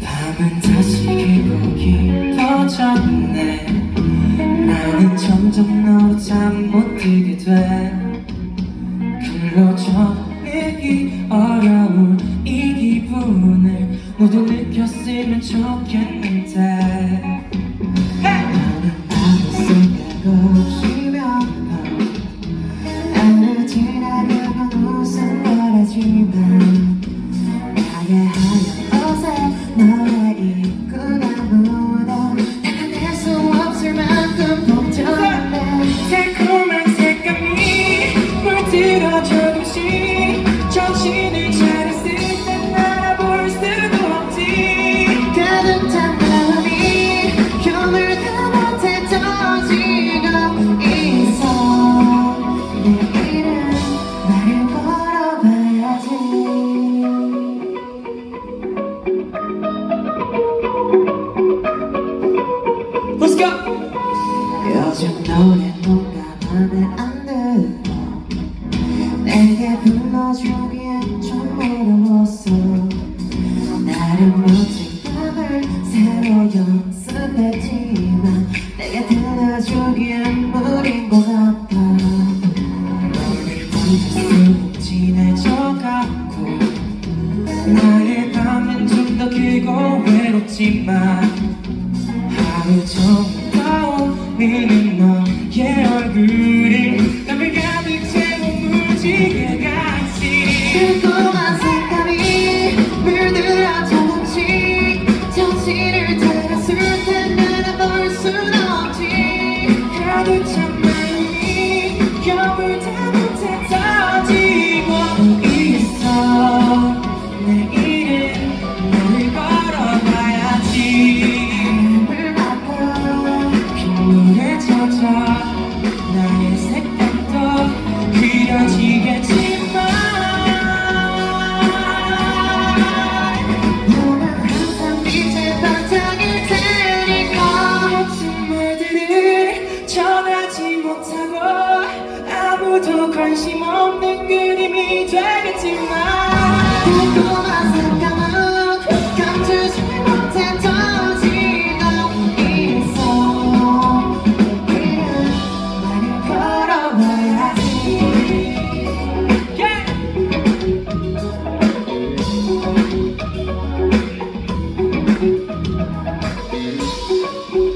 밤은 다시 길고 깊어졌네. 나는 점점 너로 잠못 들게 돼. 글로져 내기 어려운 이 기분을 모두 느꼈으면 좋겠는 요즘 노래 뭔가 맘에 안 들어 내게 불러주기엔 좀 어려웠어. 나름 멋진 밤을 새로 연습했지만 내게 들려주기엔 무린 것 같아. 혼자서 지내져가고 나의 밤은 좀 더 길고 외롭지만 하루 종일 떠오르는 너 길을 찾았을 텐데 난 너를 순 없지. 가득 찬 마음이 겨울 다 관심 없는 그림이 되겠지만 듣고 나서 까만 감추지 못했던 지도 있어 그냥 말을 걸어봐야지 Yeah! 예!